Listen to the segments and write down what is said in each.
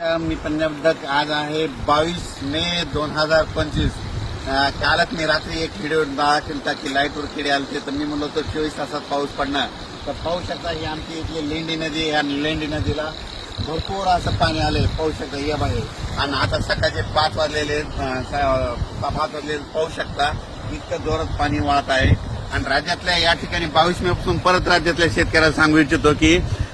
मी पंजाब आज आहे बावीस मे दोन हजार पंचवीस. कालच मी रात्री एक व्हिडिओ दाखवला की लाईटवर किडे आलते तर मी म्हणलो होतो चोवीस तासात पाऊस पडणार. तर पाहू शकता ही आमची इथली लेंडी नदी आहे आणि लेंडी नदीला भरपूर असं पाणी आले पाहू शकता या बाहेर. आणि आता सकाळचे पाच वाजलेले पाच वाजलेले पाहू शकता इतकं जोरात पाणी वाहत आहे. आणि राज्यातल्या या ठिकाणी बावीस मे पासून परत राज्यातल्या शेतकऱ्याला सांगू इच्छितो की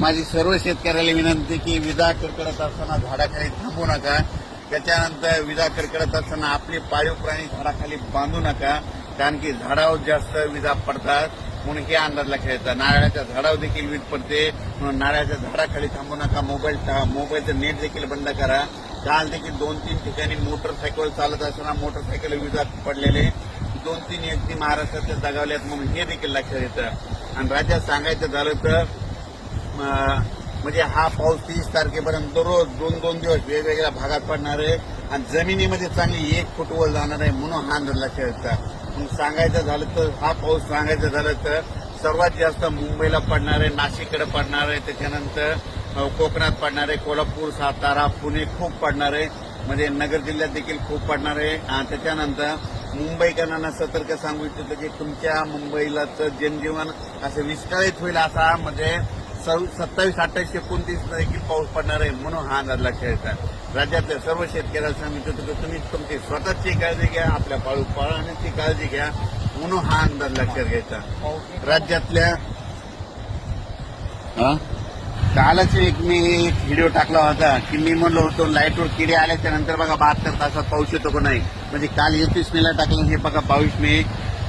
माझी सर्व शेतकऱ्याला विनंती की विजा कडकडत असताना झाडाखाली थांबू नका. त्याच्यानंतर विजा कडकडत असताना आपले पाळीव प्राणी झाडाखाली बांधू नका. कारण की झाडावर जास्त विजा पडतात. म्हणून हे अंदाज लक्षात नारळाच्या झाडावर देखील वीज पडते. म्हणून नारळाच्या झाडाखाली थांबू नका. मोबाईल मोबाईलचं नेट देखील बंद करा. काल देखील दोन तीन ठिकाणी मोटरसायकल चालत असताना मोटरसायकल विजा पडलेले. दोन तीन व्यक्ती महाराष्ट्रातले आहेत म्हणून हे देखील लक्षात येतं. आणि राज्यात सांगायचं झालं तर म्हणजे हा पाऊस तीस तारखेपर्यंत दररोज दोन दोन दिवस वेगवेगळ्या भागात पडणार आहे आणि जमिनीमध्ये चांगली एक फुटवल जाणार आहे म्हणून हा अंदाज लक्षात मग सांगायचं झालं तर हा पाऊस सांगायचं झालं तर सर्वात जास्त मुंबईला पडणार आहे नाशिककडे पडणार आहे त्याच्यानंतर कोकणात पडणार आहे कोल्हापूर सातारा पुणे खूप पडणार आहे. म्हणजे नगर जिल्ह्यात देखील खूप पडणार आहे. आणि त्याच्यानंतर मुंबईकरांना सतर्क सांगू इच्छितो की तुमच्या मुंबईला जनजीवन असं विस्कळीत होईल असा म्हणजे सव्वीस सत्तावीस अठ्ठावीस एकोणतीस देखील पाऊस पडणार आहे म्हणून हा अंदाज लक्षात येतात राज्यातल्या सर्व शेतकऱ्यांना सांगितलं की तुम्ही तुमची स्वतःची काळजी घ्या आपल्या पाळू पाळण्याची काळजी घ्या म्हणून हा अंदाज लक्षात घ्यायचा. राज्यातल्या हा? कालच एक मी एक व्हिडिओ टाकला होता की मी म्हणलो होतो लाईटवर किडे आल्याच्यानंतर बघा बहात्तर तासात पाऊस येतो का नाही. म्हणजे काल एकवीस मेला टाकलं हे बघा बावीस मे.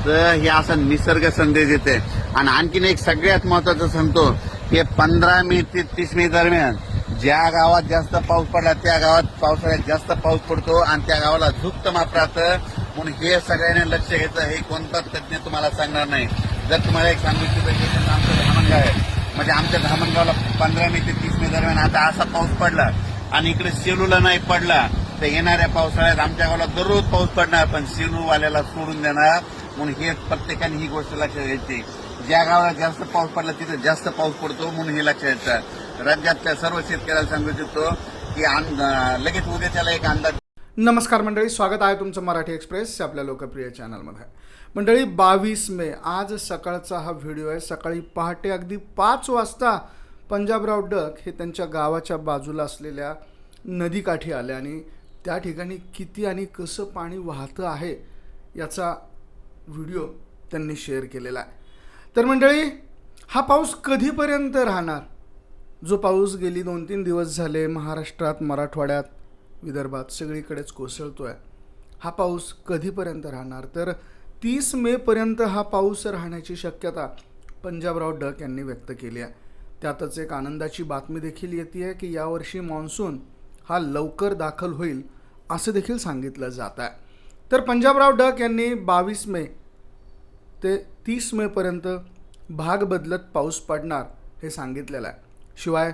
तर हे असा निसर्ग संदेश देते आणि आणखीन एक सगळ्यात महत्वाचं सांगतो की पंधरा मे ते तीस मे दरम्यान ज्या गावात जास्त पाऊस पडला त्या गावात पावसाळ्यात जास्त पाऊस पडतो आणि त्या गावाला झुक्त माप राहतं म्हणून हे सगळ्यांनी लक्ष घ्यायचं हे कोणताच तज्ज्ञ तुम्हाला सांगणार नाही. जर तुम्हाला एक सांगू इच्छितो आमचं धामणगाव आहे. म्हणजे आमच्या धामणगावला पंधरा मे ते तीस मे दरम्यान आता असा पाऊस पडला आणि इकडे सेलूला नाही पडला तर येणाऱ्या पावसाळ्यात आमच्या गावाला दररोज पाऊस पडणार पण सेलूवाल्याला सोडून देणार. म्हणून हे प्रत्येकाने ही गोष्ट लक्षात घ्यायची. ज्या गावाला जास्त पाऊस पडला तिथं जास्त पाऊस पडतो म्हणून हे लक्षात येतं. राज्यातल्या सर्व शेतकऱ्याला सांगू इच्छितो की लगेच उद्याच्याला एक अंदाज नमस्कार मंडळी स्वागत आहे तुमचं मराठी एक्सप्रेस आपल्या लोकप्रिय चॅनलमध्ये. मंडळी बावीस मे आज सकाळचा हा व्हिडिओ आहे. सकाळी पहाटे अगदी पाच वाजता पंजाबराव डक हे त्यांच्या गावाच्या बाजूला असलेल्या नदीकाठी आले आणि त्या ठिकाणी किती आणि कसं पाणी वाहतं आहे याचा व्हिडिओ त्यांनी शेअर केलेला आहे. तर मंडळी हा पाऊस कधीपर्यंत राहणार? जो पाऊस गेली दोन तीन दिवस झाले महाराष्ट्रात मराठवाड्यात विदर्भात सगळीकडेच कोसळतो आहे हा पाऊस कधीपर्यंत राहणार? तर तीस मेपर्यंत हा पाऊस राहण्याची शक्यता पंजाबराव डक यांनी व्यक्त केली आहे. त्यातच एक आनंदाची बातमी देखील येते आहे की यावर्षी मान्सून हा लवकर दाखल होईल असं देखील सांगितलं जात आहे. तर पंजाबराव डक यांनी बावीस मे ते तीस मेपर्यंत भाग बदलत पाऊस पडणार हे सांगितलेलं आहे. शिवाय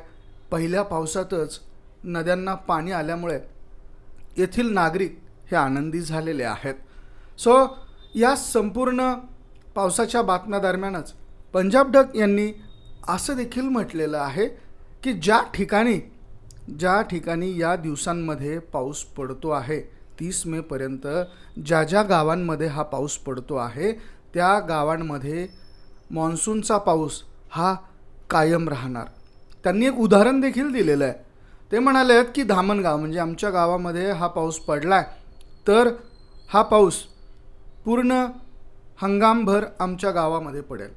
पहिल्या पावसातच नद्यांना पाणी आल्यामुळे येथील नागरिक हे आनंदी झालेले आहेत. सो या संपूर्ण पावसाच्या बातम्या दरम्यानच पंजाब डक यांनी असं देखील म्हटलेलं आहे की ज्या ठिकाणी ज्या ठिकाणी या दिवसांमध्ये पाऊस पडतो आहे तीस मेपर्यंत ज्या ज्या गावांमध्ये हा पाऊस पडतो आहे त्या गावांमध्ये मान्सूनचा पाऊस हा कायम राहणार. त्यांनी एक उदाहरण देखील दिलेलं आहे. ते म्हणाले आहेत की धामणगाव म्हणजे आमच्या गावामध्ये हा पाऊस पडला आहे तर हा पाऊस पूर्ण हंगामभर आमच्या गावामध्ये पडेल.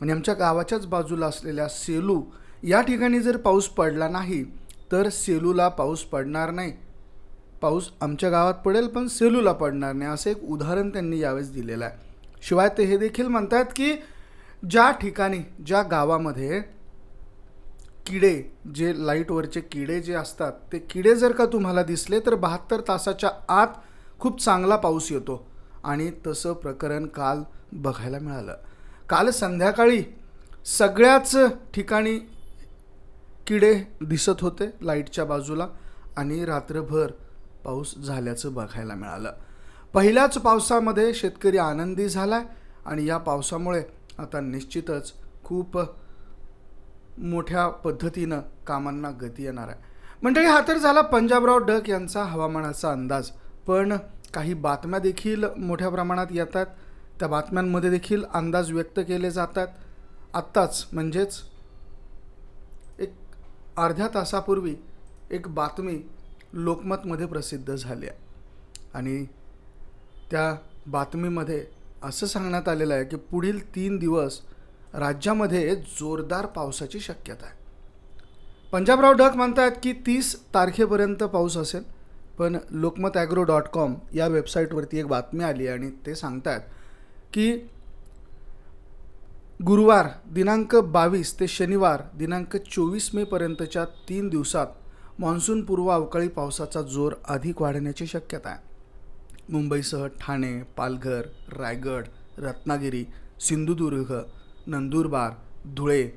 आणि आमच्या गावाच्याच बाजूला असलेल्या सेलू या ठिकाणी जर पाऊस पडला नाही तर सेलूला पाऊस पडणार नाही. पाऊस आमच्या गावात पडेल पण सेलूला पडणार नाही असं एक उदाहरण त्यांनी यावेळेस दिलेलं आहे. शिवाय ते हे देखील म्हणतात की ज्या ठिकाणी ज्या गावामध्ये किडे जे लाईटवरचे किडे जे असतात ते किडे जर का तुम्हाला दिसले तर बहात्तर तासाच्या आत खूप चांगला पाऊस येतो. आणि तसं प्रकरण काल बघायला मिळालं. काल संध्याकाळी सगळ्याच ठिकाणी किडे दिसत होते लाईटच्या बाजूला आणि रात्रभर पाऊस झाल्याचं बघायला मिळालं. पहिल्याच पावसामध्ये शेतकरी आनंदी झाला आणि या पावसामुळे आता निश्चितच खूप मोठ्या पद्धतीनं कामांना गती येणार आहे. मंडळी हा तर झाला पंजाबराव डक यांचा हवामानाचा अंदाज. पण काही बातम्या देखील मोठ्या प्रमाणात येतात त्या बातम्यांमध्ये देखील अंदाज व्यक्त केले जातात आत्ताच म्हणजेच एक अर्ध्या तासापूर्वी एक बातमी लोकमतमध्ये प्रसिद्ध झाली आहे. आणि त्या बातमीमध्ये असं सांगण्यात आलेलं आहे की पुढील तीन दिवस राज्यामध्ये जोरदार पावसाची शक्यता आहे. पंजाबराव ढग म्हणतात की तीस तारखेपर्यंत पाऊस असेल पण लोकमत ॲग्रो डॉट कॉम या वेबसाईटवरती एक बातमी आली आणि ते सांगतात की गुरुवार दिनांक बावीस ते शनिवार दिनांक चोवीस मेपर्यंतच्या तीन दिवसात मान्सूनपूर्व अवकाळी पावसाचा जोर अधिक वाढण्याची शक्यता आहे. मुंबईसह ठाणे पालघर रायगड रत्नागिरी सिंधुदुर्ग नंदुरबार धुळे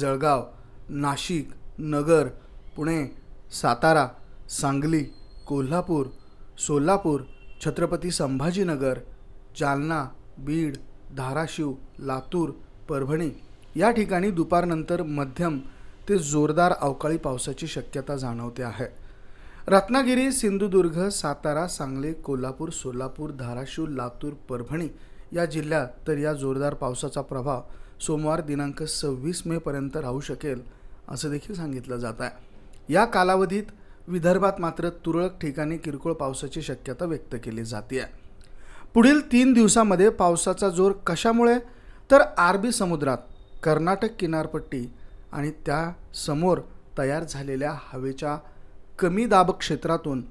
जळगाव नाशिक नगर पुणे सातारा सांगली कोल्हापूर सोलापूर छत्रपती संभाजीनगर जालना बीड धाराशिव लातूर परभणी. या ठिकाणी दुपारनंतर मध्यम ते जोरदार अवकाळी पावसाची शक्यता जाणवते आहे. रत्नागिरी सिंधुदुर्ग सातारा सांगली कोल्हापूर सोलापूर धाराशिव लातूर परभणी या जिल्ह्यात तर या जोरदार पावसाचा प्रभाव सोमवार दिनांक सव्वीस मेपर्यंत राहू शकेल असं देखील सांगितलं जात आहे. या कालावधीत विदर्भात मात्र तुरळक ठिकाणी किरकोळ पावसाची शक्यता व्यक्त केली जाते आहे पुढील तीन दिवसामध्ये पावसाचा जोर कशामुळे? तर आरबी समुद्रात कर्नाटक किनारपट्टी आणि त्यासमोर तयार झालेल्या हवेच्या कमी दाब क्षेत्रातून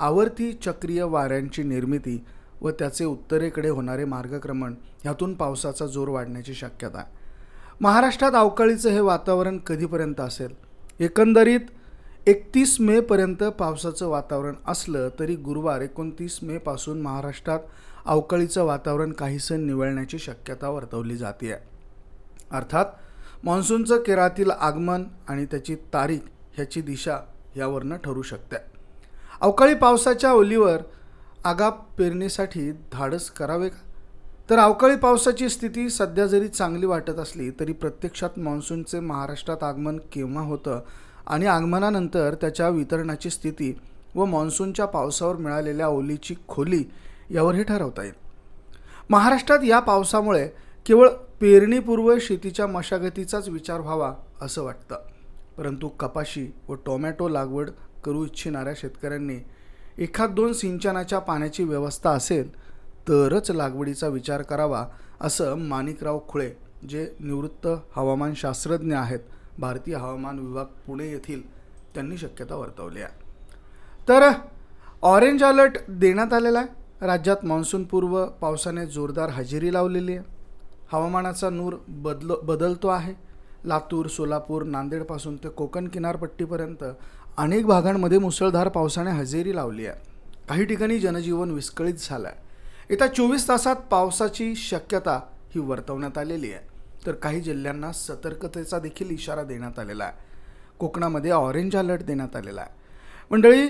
आवर्ती चक्रीय वाऱ्यांची निर्मिती व त्याचे उत्तरेकडे होणारे मार्गक्रमण ह्यातून पावसाचा जोर वाढण्याची शक्यता आहे. महाराष्ट्रात अवकाळीचं हे वातावरण कधीपर्यंत असेल? एकंदरीत एकतीस मेपर्यंत पावसाचं वातावरण असलं तरी गुरुवार एकोणतीस मेपासून महाराष्ट्रात अवकाळीचं वातावरण काहीसं निवळण्याची शक्यता वर्तवली जाते आहे अर्थात मान्सूनचं केरळातील आगमन आणि त्याची तारीख ह्याची दिशा यावरनं ठरू शकते अवकाळी पावसाच्या ओलीवर आगाप पेरणीसाठी धाडस करावे का? तर अवकाळी पावसाची स्थिती सध्या जरी चांगली वाटत असली तरी प्रत्यक्षात मान्सूनचे महाराष्ट्रात आगमन केव्हा होतं आणि आगमनानंतर त्याच्या वितरणाची स्थिती व मान्सूनच्या पावसावर मिळालेल्या ओलीची खोली यावर हे ठरवता येईल. महाराष्ट्रात या पावसामुळे केवळ पेरणीपूर्व शेतीच्या मशागतीचाच विचार व्हावा असं वाटतं. परंतु कपाशी व टोमॅटो लागवड करू इच्छिणाऱ्या शेतकऱ्यांनी एखाद दोन सिंचनाच्या पाण्याची व्यवस्था असेल तरच लागवडीचा विचार करावा असं माणिकराव खुळे जे निवृत्त हवामानशास्त्रज्ञ आहेत भारतीय हवामान विभाग पुणे येथील त्यांनी शक्यता वर्तवली आहे. तर ऑरेंज अलर्ट देण्यात आलेला आहे. राज्यात मान्सूनपूर्व पावसाने जोरदार हजेरी लावलेली आहे. हवामानाचा नूर बदल बदलतो आहे. लातूर सोलापूर नांदेडपासून ते कोकण किनारपट्टीपर्यंत अनेक भागांमध्ये मुसळधार पावसाने हजेरी लावली आहे. काही ठिकाणी जनजीवन विस्कळीत झालं आहे येत्या चोवीस तासात पावसाची शक्यता ही वर्तवण्यात आलेली आहे. तर काही जिल्ह्यांना सतर्कतेचा देखील इशारा देण्यात आलेला आहे. कोकणामध्ये ऑरेंज अलर्ट देण्यात आलेला आहे. मंडळी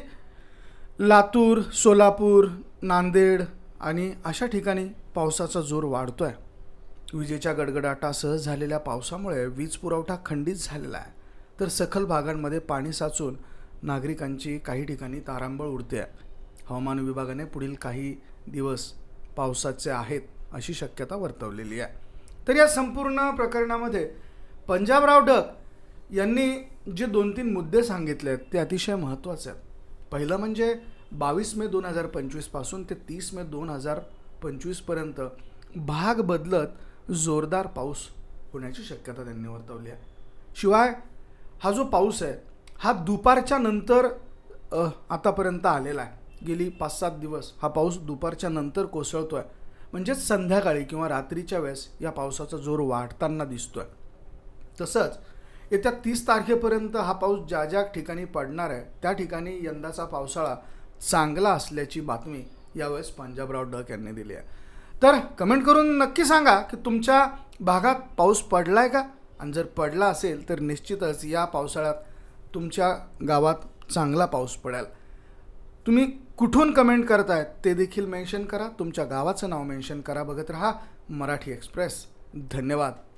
लातूर सोलापूर नांदेड आणि अशा ठिकाणी पावसाचा जोर वाढतो आहे विजेच्या गडगडाटासह झालेल्या पावसामुळे वीज पुरवठा खंडित झालेला आहे. तर सखल भागांमध्ये पाणी साचून नागरिकांची काही ठिकाणी तारांबळ उडते आहे. हवामान विभागाने पुढील काही दिवस पावसाचे आहेत अशी शक्यता वर्तवलेली आहे. तर या संपूर्ण प्रकरणामध्ये पंजाबराव डक यांनी जे दोन तीन मुद्दे सांगितले आहेत ते अतिशय महत्त्वाचे आहेत. पहिलं म्हणजे बावीस मे दोन हजार पंचवीसपासून ते तीस मे दोन हजार पंचवीसपर्यंत भाग बदलत जोरदार पाऊस होण्याची शक्यता त्यांनी वर्तवली आहे. शिवाय हा जो पाऊस आहे हा दुपारच्या नंतर आतापर्यंत आलेला आहे. गेली पाच सात दिवस हा पाऊस दुपारच्या नंतर कोसळतो आहे म्हणजेच संध्याकाळी किंवा रात्रीच्या वेळेस या पावसाचा जोर वाढताना दिसतो आहे तसंच येत्या तीस तारखेपर्यंत हा पाऊस ज्या ज्या ठिकाणी पडणार आहे त्या ठिकाणी यंदाचा पावसाळा चांगला असल्याची बातमी यावेळेस पंजाबराव डक यांनी दिली आहे. तर कमेंट करून नक्की सांगा की तुमच्या भागात पाऊस पडला आहे का? आणि जर पडला असेल तर निश्चितच या पावसाळ्यात तुमच्या गावात चांगला पाऊस पडेल. तुम्ही कुठून कमेंट करतायत ते देखील मेन्शन करा. तुमच्या गावाचं नाव मेन्शन करा. बघत रहा मराठी एक्सप्रेस. धन्यवाद.